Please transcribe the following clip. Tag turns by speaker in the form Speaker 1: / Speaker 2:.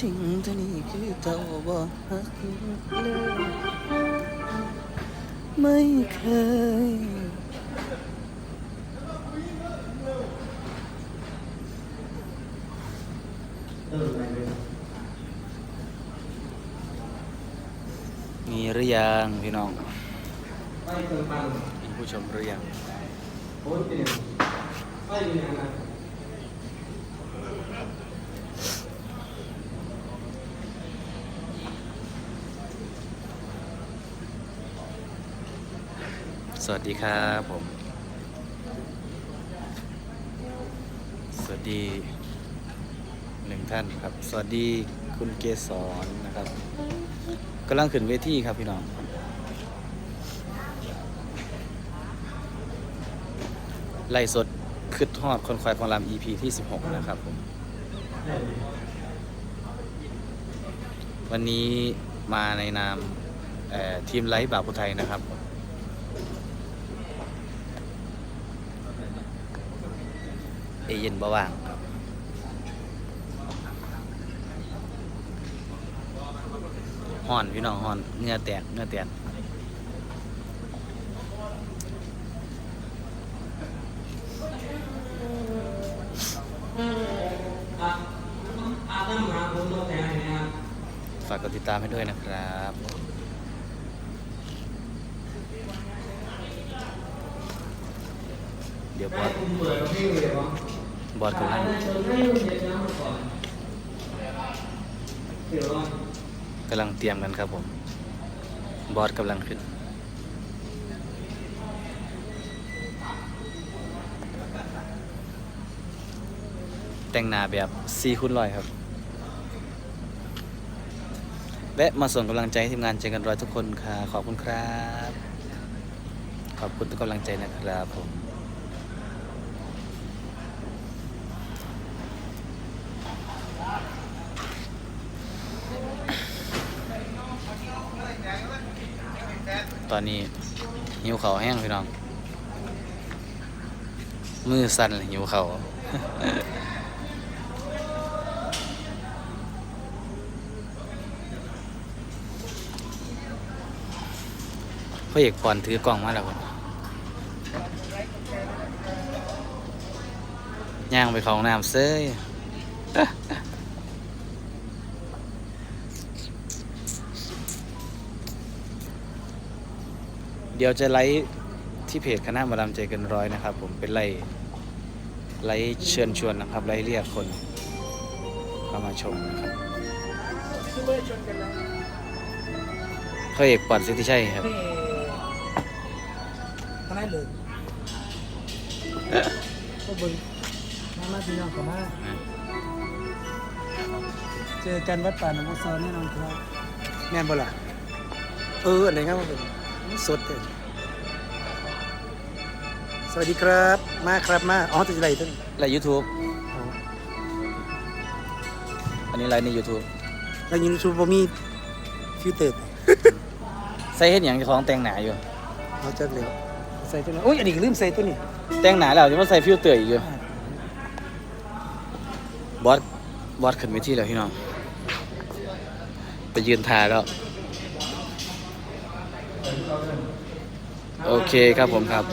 Speaker 1: จริงเท่านี้คือเจ้าบ่ฮักเลยไม่เคย มีหรือยังพี่น้อง
Speaker 2: ไม่เติมปัน
Speaker 1: มีผู้ชมหรือยัง
Speaker 2: โอ้ยเป็นยังไม่เป็นยังไง
Speaker 1: สวัสดีครับผม สวัสดีหนึ่งท่านครับ สวัสดีคุณเกษรนะครับกำลังขึ้นเวทีครับพี่น้อง ไล่สดคืดทอดคนควายของลำ EP ที่ 16 นะครับผม วันนี้มาในนามทีมไลฟ์บาปุไทยนะครับผม เอเย็นบว่างครับห่อนพี่น้องห่อนเงื่อแตกเงื่อแตกฝากกดติดตามให้ด้วยนะครับเดี๋ยวบอ
Speaker 2: ให้
Speaker 1: ส
Speaker 2: คุณเปิดเพลงเลยวะ
Speaker 1: บอกำลัง
Speaker 2: เชิญให้กำมาก่อนกำ
Speaker 1: ลังเตรียมกันครับผม บอสกำลังขึ้นแต่งหน้าแบบซีคุณลอยครับ แวะมาส่งกำลังใจให้ทีมงานเจอกันรอยทุกคนค่ะ ขอบคุณครับ ขอบคุณทุกกำลังใจนะครับผม ตอนนี้หิวเขาวแห้งพี่น้อง มือสั่นหิวเขาวพ่อเอกปอนถือกล่องมาแล้วครับย่างไปของน้ำเซ้ย เดี๋ยวจะไลฟ์ที่เพจคณะมาดามใจเกันร้อยนะครับ ผมเป็นไลฟ์ไลฟ์เชิญชวนนะครับไลฟ์เรียกคนเข้ามาชมนะครับ
Speaker 2: คือไม่ชนกันแล้ว
Speaker 1: พ่อเอกปอนสิทธิชัยครับ
Speaker 2: นี่ทำไมเลยก็บึงมามาพี่น้องกับมาเจอกันวัดป่าหนองบัวซอแน่นอนครับแม่นบ่ล่ะเอออันไหนครับผม สดเลยสวัสดีครับ มาครับมาอ๋อจะอะไรต้น
Speaker 1: ไลฟ์ยูทูบอันนี้ไลฟ์ใน YouTube
Speaker 2: แล้วยูทูบมีฟิลเตอร์
Speaker 1: ใส่เห็นอย่างเจ้าของแต่งหนาอยู่
Speaker 2: เอาจัดเลยใส่ตัวนี้โอ้ยอันนี้ก็ลืมใส่ตัวนี้
Speaker 1: แต่งหนาแล้วจะมาใส่ฟิลเตอร์อีกอยู่บอสบอสขึ้นเวทีแล้วพี่น้องไปยืนทาแล้ว โอเคครับผมครับ